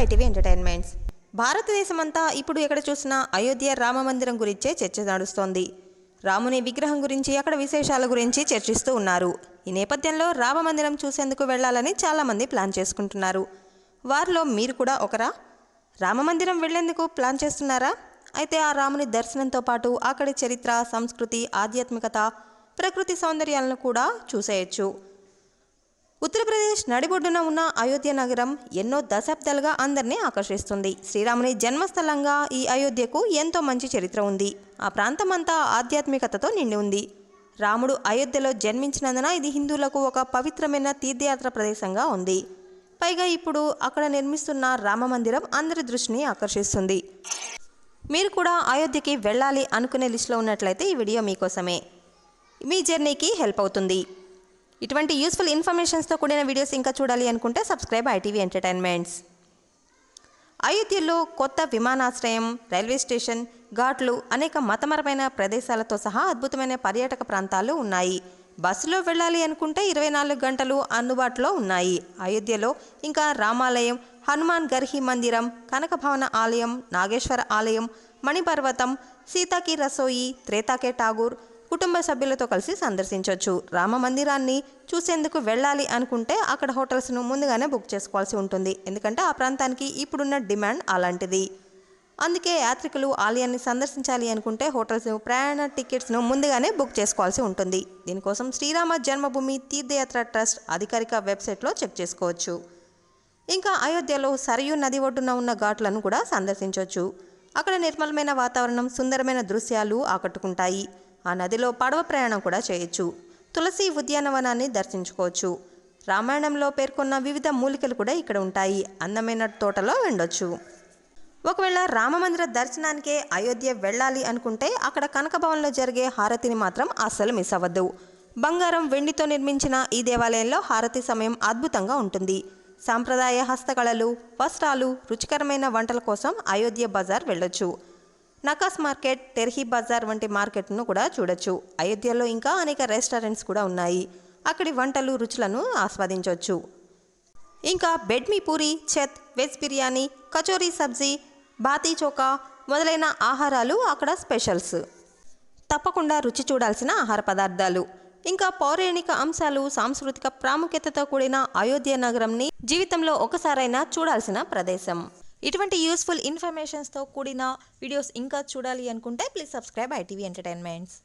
ITV entertainments భారతదేశమంతా ఇప్పుడు ఎక్కడ చూసినా అయోధ్య రామ మందిరం గురించే చర్చ నడుస్తోంది. రాముని విగ్రహం గురించి అక్కడ విశేషాల గురించి చర్చిస్తూ ఉన్నారు. ఈ నేపథ్యంలో రామ మందిరం చూసేందుకు వెళ్ళాలని చాలామంది ప్లాన్ చేసుకుంటున్నారు. వారిలో మీరు కూడా ఒకరా? రామ మందిరం వెళ్ళేందుకు ప్లాన్ చేస్తున్నారా? అయితే ఆ రాముని దర్శనంతో పాటు అక్కడి చరిత్ర సంస్కృతి ఆధ్యాత్మికత ప్రకృతి సౌందర్యాలను కూడా చూసేయచ్చు. ఉత్తరప్రదేశ్ నడిబొడ్డున ఉన్న అయోధ్య నగరం ఎన్నో దశాబ్దాలుగా అందరినీ ఆకర్షిస్తుంది. శ్రీరాముని జన్మస్థలంగా ఈ అయోధ్యకు ఎంతో మంచి చరిత్ర ఉంది. ఆ ప్రాంతమంతా ఆధ్యాత్మికతతో నిండి ఉంది. రాముడు అయోధ్యలో జన్మించినందున ఇది హిందువులకు ఒక పవిత్రమైన తీర్థయాత్ర ప్రదేశంగా ఉంది. పైగా ఇప్పుడు అక్కడ నిర్మిస్తున్న రామ మందిరం అందరి దృష్టిని ఆకర్షిస్తుంది. మీరు కూడా అయోధ్యకి వెళ్ళాలి అనుకునే లిస్టులో ఉన్నట్లయితే ఈ వీడియో మీకోసమే. మీ జర్నీకి హెల్ప్ అవుతుంది. ఇటువంటి యూస్ఫుల్ ఇన్ఫర్మేషన్స్తో కూడిన వీడియోస్ ఇంకా చూడాలి అనుకుంటే సబ్స్క్రైబ్ ఐటీవీ ఎంటర్టైన్మెంట్స్ అయోధ్యలో కొత్త విమానాశ్రయం రైల్వే స్టేషన్ ఘాట్లు అనేక మతపరమైన ప్రదేశాలతో సహా అద్భుతమైన పర్యాటక ప్రాంతాలు ఉన్నాయి. బస్సులో వెళ్ళాలి అనుకుంటే ఇరవై నాలుగు గంటలు అందుబాటులో ఉన్నాయి. అయోధ్యలో ఇంకా రామాలయం హనుమాన్ గర్హి మందిరం కనకభవన ఆలయం నాగేశ్వర ఆలయం మణిపర్వతం సీతాకి రసోయి త్రేతాకే ఠాగూర్ కుటుంబ సభ్యులతో కలిసి సందర్శించవచ్చు రామ మందిరాన్ని చూసేందుకు వెళ్ళాలి అనుకుంటే అక్కడ హోటల్స్ను ముందుగానే బుక్ చేసుకోవాల్సి ఉంటుంది. ఎందుకంటే ఆ ప్రాంతానికి ఇప్పుడున్న డిమాండ్ అలాంటిది. అందుకే యాత్రికులు ఆలయాన్ని సందర్శించాలి అనుకుంటే హోటల్స్ ప్రయాణ టికెట్స్ను ముందుగానే బుక్ చేసుకోవాల్సి ఉంటుంది. దీనికోసం శ్రీరామ జన్మభూమి తీర్థయాత్ర ట్రస్ట్ అధికారిక వెబ్సైట్లో చెక్ చేసుకోవచ్చు. ఇంకా అయోధ్యలో సరయూ నది ఒడ్డున ఉన్న ఘాట్లను కూడా సందర్శించవచ్చు అక్కడ నిర్మలమైన వాతావరణం సుందరమైన దృశ్యాలు ఆకట్టుకుంటాయి. ఆ నదిలో పడవ ప్రయాణం కూడా చేయొచ్చు. తులసి ఉద్యానవనాన్ని దర్శించుకోవచ్చు. రామాయణంలో పేర్కొన్న వివిధ మూలికలు కూడా ఇక్కడ ఉంటాయి. అందమైన తోటలో ఉండొచ్చు. ఒకవేళ రామమందిర దర్శనానికే అయోధ్య వెళ్ళాలి అనుకుంటే అక్కడ కనకభవన్లో జరిగే హారతిని మాత్రం అస్సలు మిస్ అవ్వద్దు. బంగారం వెండితో నిర్మించిన ఈ దేవాలయంలో హారతి సమయం అద్భుతంగా ఉంటుంది. సాంప్రదాయ హస్తకళలు వస్త్రాలు రుచికరమైన వంటల కోసం అయోధ్య బజార్ వెళ్ళొచ్చు. నకాస్ మార్కెట్ టెర్హీ బజార్ వంటి మార్కెట్ను కూడా చూడొచ్చు. అయోధ్యలో ఇంకా అనేక రెస్టారెంట్స్ కూడా ఉన్నాయి. అక్కడి వంటలు రుచులను ఆస్వాదించవచ్చు ఇంకా బెడ్మీ పూరి చెత్ వెజ్ బిర్యానీ కచోరీ సబ్జీ బాతీ చోకా మొదలైన ఆహారాలు అక్కడ స్పెషల్స్. తప్పకుండా రుచి చూడాల్సిన ఆహార పదార్థాలు. ఇంకా పౌరాణిక అంశాలు సాంస్కృతిక ప్రాముఖ్యతతో కూడిన అయోధ్య నగరంని జీవితంలో ఒకసారైనా చూడాల్సిన ప్రదేశం. ఇటువంటి యూస్ఫుల్ ఇన్ఫర్మేషన్స్తో కూడిన వీడియోస్ ఇంకా చూడాలి అనుకుంటే ప్లీజ్ సబ్స్క్రైబ్ ఐటీవీ ఎంటర్టైన్మెంట్స్